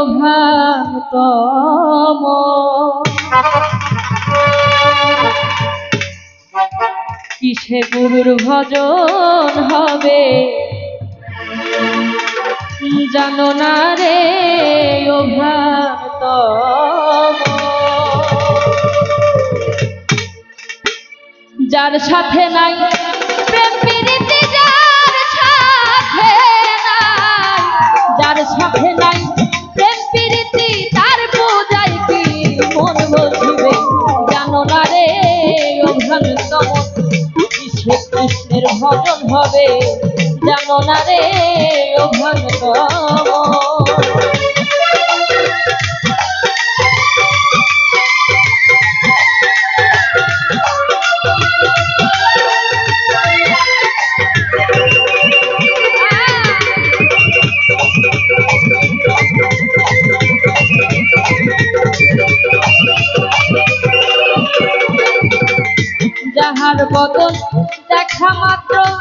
অভ্রান্তম কিসে গুরুর ভজন হবে? জানো না রে প্রেম প্রীতি যার সাথে নাই, যার সাথে নাই তার বোঝাই কি? মন বসিবে জানো না রে অভ্রান্তম কিসে কৃষ্ণের ভজন হবে, জানো না রে বদন দেখা মাত্র।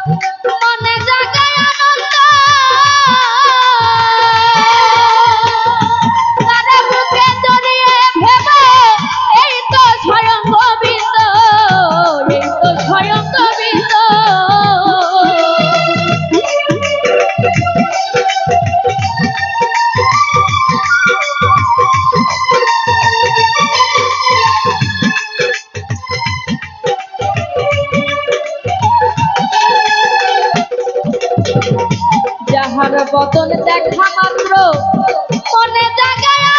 যাহার বদল দেখা মাত্র। মনে জাগায়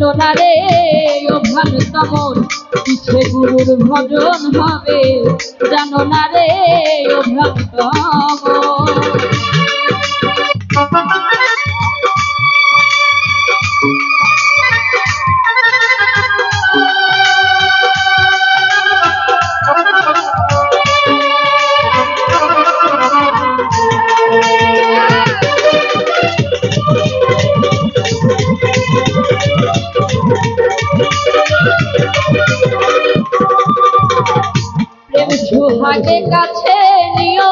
জানো না রে ও ভান তমন পিছে গুরুর ভজন হবে। জানো না রে, ও ভান সুহাগে কাছে নিও।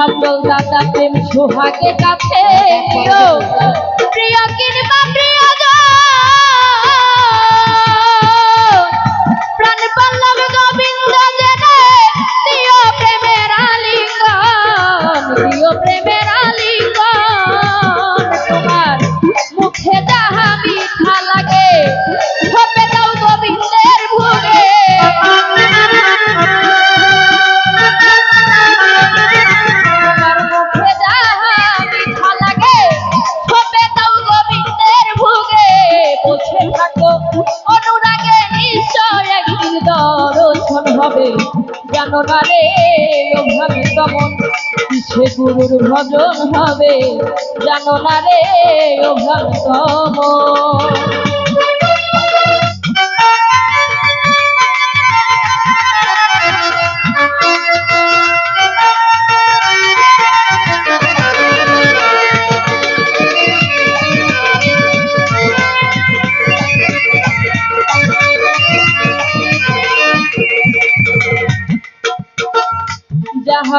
তুফাজল দাদা প্রেম সোহাগে কাছে। প্রিয় কিনবা হবে জানো না রে ওভাবে তমন কিসে গুরুর ভজন হবে, জানো না রে ওভাবে তমন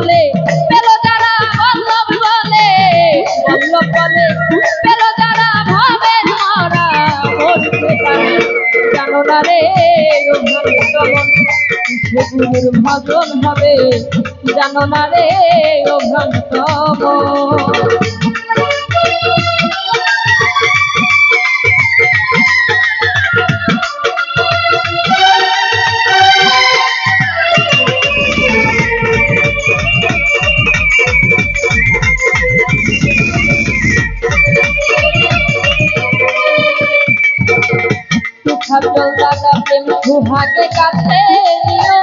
বলে, পেল যারা বল্লভ বলে বল্লভ বলে, পেল যারা ভাবে ধরা জানো না রে ভজন হবে। জানো না রে ও ভক্ত সব চলতা প্রেম উহাকে কাছে নিও।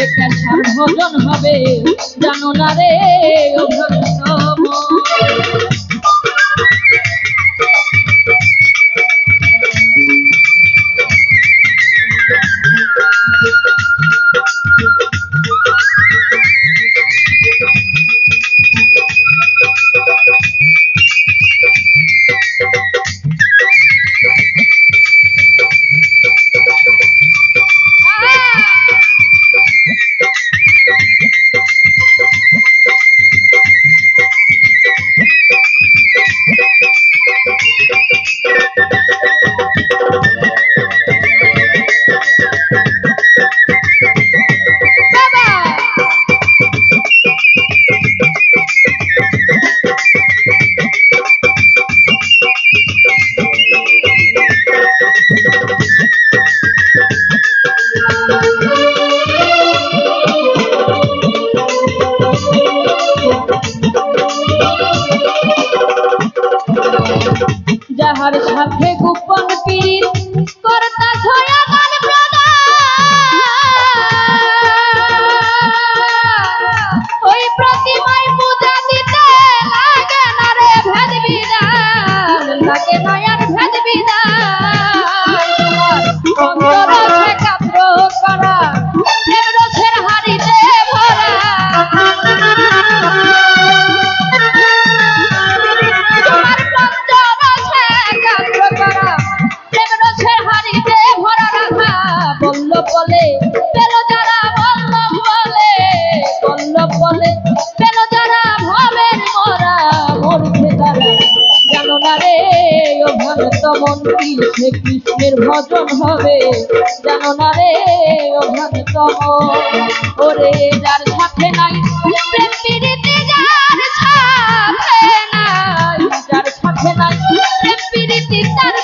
বেকার সার্বজন হবে জানো না রে? তমন কৃষ্ণে কৃষ্ণের ভজন হবে। জানো না রে অভান তম ওরে যার সাথে নাই যার সাথে নাই। তার